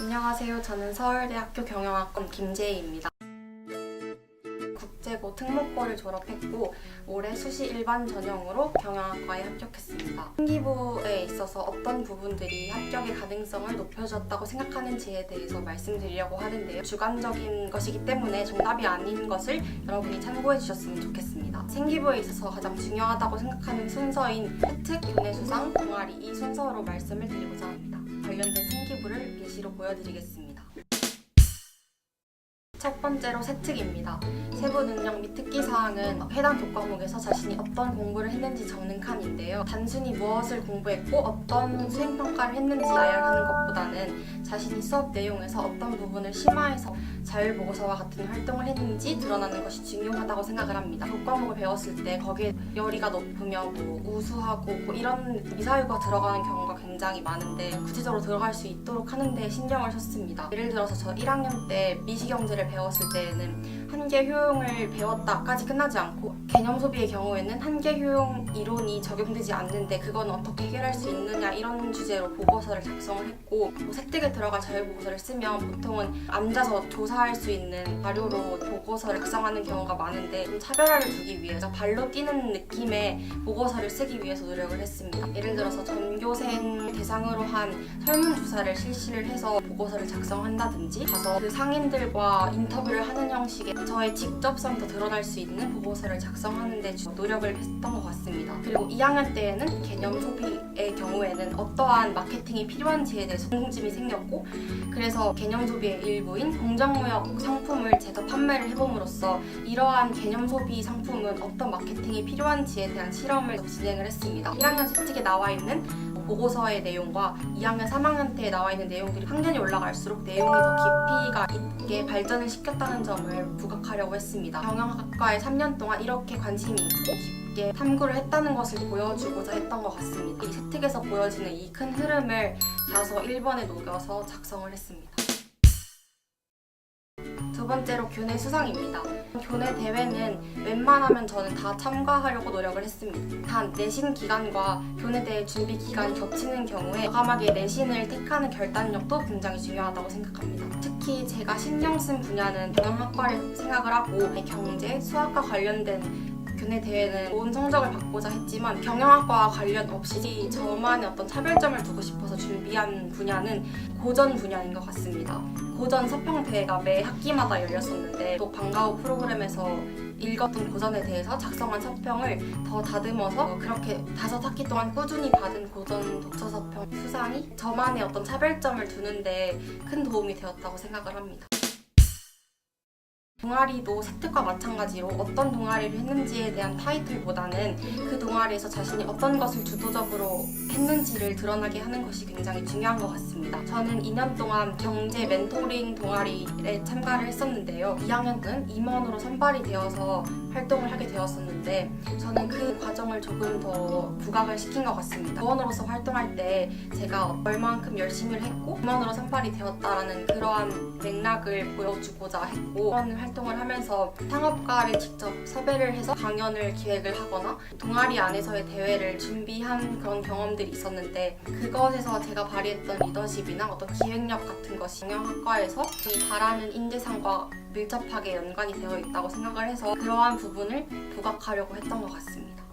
안녕하세요. 저는 서울대학교 경영학과 김재희입니다. 국제고 특목고를 졸업했고 올해 수시 일반 전형으로 경영학과에 합격했습니다. 신기부에 있어서 어떤 부분들이 합격의 가능성을 높여줬다고 생각하는지에 대해서 말씀드리려고 하는데요. 주관적인 것이기 때문에 정답이 아닌 것을 여러분이 참고해 주셨으면 좋겠습니다. 생기부에 있어서 가장 중요하다고 생각하는 순서인 특, 교내 수상, 동아리 이 순서로 말씀을 드리고자 합니다. 관련된 생기부를 예시로 보여드리겠습니다. 첫 번째로 세특입니다. 세부 능력 및 특기 사항은 해당 교과목에서 자신이 어떤 공부를 했는지 적는 칸인데요. 단순히 무엇을 공부했고 어떤 수행 평가를 했는지 나열하는 것보다는 자신이 수업 내용에서 어떤 부분을 심화해서 자율 보고서와 같은 활동을 했는지 드러나는 것이 중요하다고 생각을 합니다. 교과목을 배웠을 때 거기에 열의가 높으며 뭐 우수하고 뭐 이런 미사유가 들어가는 경우가 굉장히 많은데 구체적으로 들어갈 수 있도록 하는데 신경을 썼습니다. 예를 들어서 저 1학년 때 미시경제를 배웠을 때에는 한계 효용을 배웠다까지 끝나지 않고 개념 소비의 경우에는 한계 효용 이론이 적용되지 않는데 그건 어떻게 해결할 수 있느냐 이런 주제로 보고서를 작성을 했고 뭐 세특에 들어갈 자율 보고서를 쓰면 보통은 앉아서 조사할 수 있는 자료로 보고서를 작성하는 경우가 많은데 좀 차별화를 두기 위해서 발로 뛰는 느낌의 보고서를 쓰기 위해서 노력을 했습니다. 예를 들어서 전교생 대상으로 한 설문조사를 실시를 해서 보고서를 작성한다든지 가서 그 상인들과 인터뷰 를 하는 형식의 저의 직접성도 드러날 수 있는 보고서를 작성하는 데 주- 노력을 했던 것 같습니다. 그리고 2학년 때에는 개념 소비의 경우에는 어떠한 마케팅이 필요한지에 대해서 궁금증이 생겼고 그래서 개념 소비의 일부인 공정무역 상품을 제가 판매를 해봄으로써 이러한 개념 소비 상품은 어떤 마케팅이 필요한지에 대한 실험을 진행을 했습니다. 1학년 세특에 나와 있는 보고서의 내용과 2학년, 3학년 때에 나와 있는 내용들이 학년이 올라갈수록 내용이 더 깊이가 있게 발전을 시켰다는 점을 부각하려고 했습니다. 경영학과에 3년 동안 이렇게 관심이 있고 깊게 탐구를 했다는 것을 보여주고자 했던 것 같습니다. 이 세특에서 보여지는 이 큰 흐름을 자서 1번에 녹여서 작성을 했습니다. 두 번째로 교내 수상입니다. 교내 대회는 웬만하면 저는 다 참가하려고 노력을 했습니다. 단 내신 기간과 교내 대회 준비 기간이 겹치는 경우에 과감하게 내신을 택하는 결단력도 굉장히 중요하다고 생각합니다. 특히 제가 신경 쓴 분야는 경영학과를 생각을 하고 경제, 수학과 관련된 교내 대회는 좋은 성적을 받고자 했지만 경영학과와 관련 없이 저만의 어떤 차별점을 두고 싶어서 준비한 분야는 고전 분야인 것 같습니다. 고전 서평 대회가 매 학기마다 열렸었는데 또 방과후 프로그램에서 읽었던 고전에 대해서 작성한 서평을 더 다듬어서 그렇게 다섯 학기 동안 꾸준히 받은 고전 독서 서평 수상이 저만의 어떤 차별점을 두는데 큰 도움이 되었다고 생각을 합니다. 동아리도 세특과 마찬가지로 어떤 동아리를 했는지에 대한 타이틀보다는 그 동아리에서 자신이 어떤 것을 주도적으로 했는지를 드러나게 하는 것이 굉장히 중요한 것 같습니다. 저는 2년 동안 경제 멘토링 동아리에 참가를 했었는데요. 2학년 때는 임원으로 선발이 되어서 활동을 하게 되었었는데 저는 그 과정을 조금 더 부각을 시킨 것 같습니다. 임원으로서 활동할 때 제가 얼만큼 열심히 했고 임원으로 선발이 되었다라는 그러한 맥락을 보여주고자 했고 동을 하면서 상업가를 직접 섭외를 해서 강연을 기획을 하거나 동아리 안에서의 대회를 준비한 그런 경험들이 있었는데 그것에서 제가 발휘했던 리더십이나 어떤 기획력 같은 것이 경영학과에서 저희 바라는 인재상과 밀접하게 연관이 되어 있다고 생각을 해서 그러한 부분을 부각하려고 했던 것 같습니다.